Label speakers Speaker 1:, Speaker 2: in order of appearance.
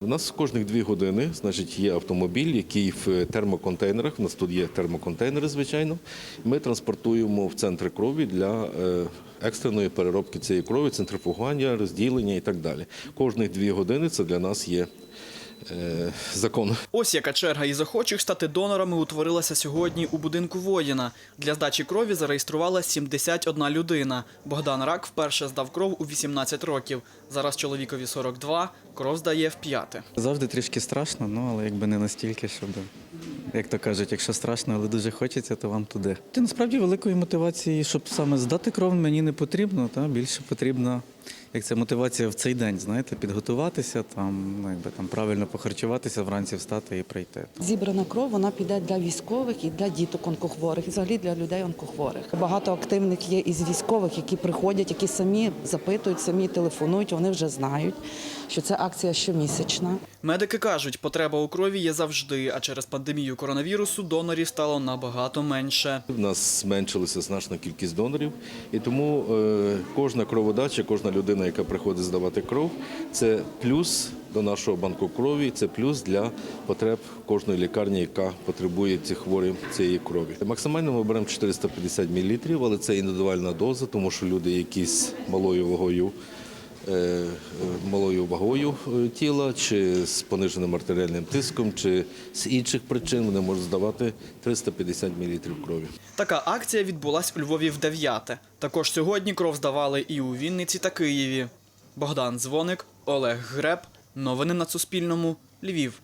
Speaker 1: У нас кожних дві години значить, є автомобіль, який в термоконтейнерах. У нас тут є термоконтейнери, звичайно. Ми транспортуємо в центри крові для е, екстреної переробки цієї крові, центрифугування, розділення і так далі. Кожних дві години це для нас є е, закон.
Speaker 2: Ось яка черга із охочих стати донорами утворилася сьогодні у будинку воїна. Для здачі крові зареєструвала 71 людина. Богдан Рак вперше здав кров у 18 років. Зараз чоловікові 42, кров здає в п'яте.
Speaker 3: Завжди трішки страшно, ну але якби не настільки, щоб, як то кажуть, якщо страшно, але дуже хочеться, то вам туди. Ти насправді великої мотивації, щоб саме здати кров, мені не потрібно. Та більше потрібно, як це мотивація в цей день, знаєте, підготуватися, там, ну, якби там правильно похарчуватися, вранці встати і прийти.
Speaker 4: Зібрана кров вона піде для військових і для діток онкохворих, і взагалі для людей онкохворих. Багато активних є із військових, які приходять, які самі запитують, самі телефонують. Вони вже знають, що це акція щомісячна.
Speaker 2: Медики кажуть, потреба у крові є завжди, а через пандемію коронавірусу донорів стало набагато менше.
Speaker 1: У нас зменшилася значна кількість донорів, і тому е, кожна кроводача, кожна людина, яка приходить здавати кров, це плюс до нашого банку крові, це плюс для потреб кожної лікарні, яка потребує ці хворі цієї крові. Максимально ми беремо 450 мл, але це індивідуальна доза, тому що люди, які з малою вагою. Е, Малою вагою е, тіла, чи з пониженим артеріальним тиском, чи з інших причин вони можуть здавати 350 мл крові.
Speaker 2: Така акція відбулась у Львові в дев'яте. Також сьогодні кров здавали і у Вінниці та Києві. Богдан Дзвоник, Олег Греб. Новини на Суспільному. Львів.